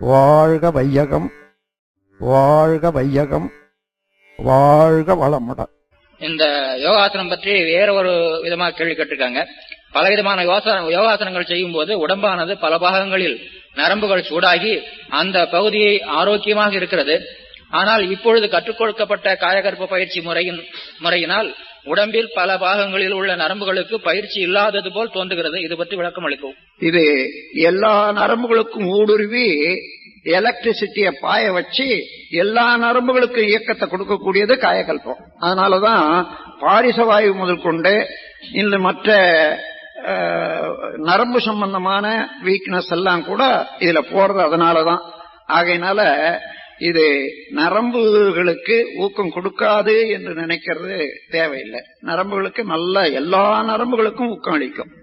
வாழ்க வையகம் வாழ்க வையகம் வாழ்க வளமுடன் இந்த யோகாசனம் பற்றி வேற ஒரு விதமாக கேள்வி கேட்டிருக்காங்க. பல விதமான யோகாசனங்கள் செய்யும் போது உடம்பானது பல பாகங்களில் நரம்புகள் சூடாகி அந்த பகுதியை ஆரோக்கியமாக இருக்கிறது. ஆனால் இப்பொழுது கற்றுக் கொடுக்கப்பட்ட காயகற்ப பயிற்சி முறையின் முறையினால் உடம்பில் பல பாகங்களில் உள்ள நரம்புகளுக்கு பயிற்சி இல்லாதது போல் தோன்றுகிறது. இது பற்றி விளக்கம் அளிக்கும் இது எல்லா நரம்புகளுக்கும் ஊடுருவி எலக்ட்ரிசிட்டிய பாய வச்சு எல்லா நரம்புகளுக்கும் இயக்கத்தை கொடுக்கக்கூடியது காயகல்பம். அதனாலதான் பாரிசவாயு முதல் கொண்டு இந்த மற்ற நரம்பு சம்பந்தமான வீக்னஸ் எல்லாம் கூட இதுல போறது அதனாலதான். ஆகையினால இது நரம்புகளுக்கு ஊக்கம் கொடுக்காது என்று நினைக்கிறது தேவையில்லை. நரம்புகளுக்கு நல்ல எல்லா நரம்புகளுக்கும் ஊக்கம் அளிக்கும்.